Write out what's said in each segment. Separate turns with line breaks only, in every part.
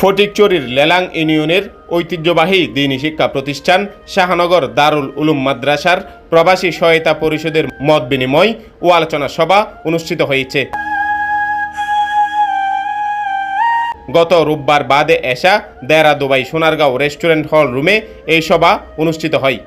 ফটিকচুরির লেলাং ইউনিয়নের ঐতিহ্যবাহী দিনী শিক্ষা প্রতিষ্ঠান শাহনগর দারুল উলুম মাদ্রাসার প্রবাসী সহায়তা পরিষদের মত বিনিময় ও আলোচনা সভা অনুষ্ঠিত হয়েছে। গত রোববার বাদে এসা দেরা দুবাই সোনারগাঁও রেস্টুরেন্ট হল রুমে এই সভা অনুষ্ঠিত হয়।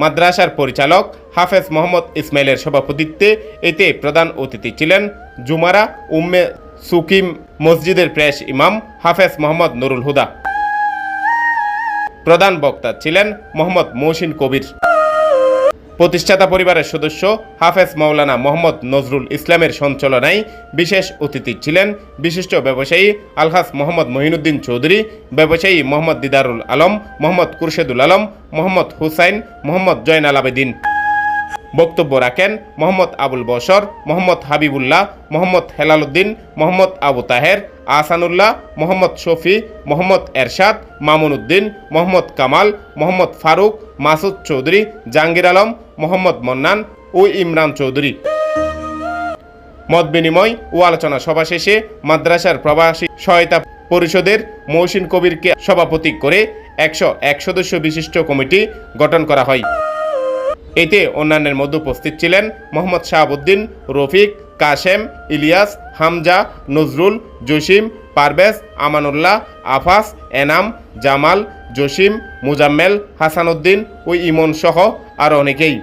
মাদ্রাসার পরিচালক হাফেজ মোহাম্মদ ইসমাইলের সভাপতিত্বে এতে প্রধান অতিথি ছিলেন জুমারা উম্মে সুকিম মসজিদের প্রেস ইমাম হাফেজ মোহাম্মদ নুরুল হুদা। প্রধান বক্তা ছিলেন মোহাম্মদ মহসিন কবির। প্রতিষ্ঠাতা পরিবারের সদস্য হাফেজ মৌলানা মোহাম্মদ নজরুল ইসলামের সঞ্চালনায় বিশেষ অতিথি ছিলেন বিশিষ্ট ব্যবসায়ী আলহাস মোহাম্মদ মহিনুদ্দিন চৌধুরী, ব্যবসায়ী মোহাম্মদ দিদারুল আলম, মোহাম্মদ কুরশেদুল আলম, মোহাম্মদ হুসাইন, মোহাম্মদ জয়নাল আবেদিন। বক্তব্য রাখেন মোহাম্মদ আবুল বসর মোহাম্মদ হাবিবুল্লাহ, মোহাম্মদ হেলালুদ্দিন মোহাম্মদ আবু তাহের আসানুল্লাহ মোহাম্মদ শফি, মোহাম্মদ এরশাদ মামুন উদ্দিন মোহাম্মদ কামাল, মোহাম্মদ ফারুক, মাসুদ চৌধুরী, জাহাঙ্গীর আলম, মোহাম্মদ মন্নান ও ইমরান চৌধুরী। মত বিনিময় ও আলোচনা সভা শেষে মাদ্রাসার প্রবাসী সহায়তা পরিষদের মহসিন কবিরকে সভাপতি করে একশো এক সদস্য বিশিষ্ট কমিটি গঠন করা হয়। এতে অন্যান্যের মধ্যে উপস্থিত ছিলেন মোহাম্মদ শাহাবুদ্দিন, রফিক, কাশেম, ইলিয়াস, হামজা, নজরুল, জসিম, পারভেজ, আমানুল্লাহ, আফাস, এনাম, জামাল, জসিম, মুজাম্মেল, হাসানুদ্দিন ও ইমন সহ আরও অনেকেই।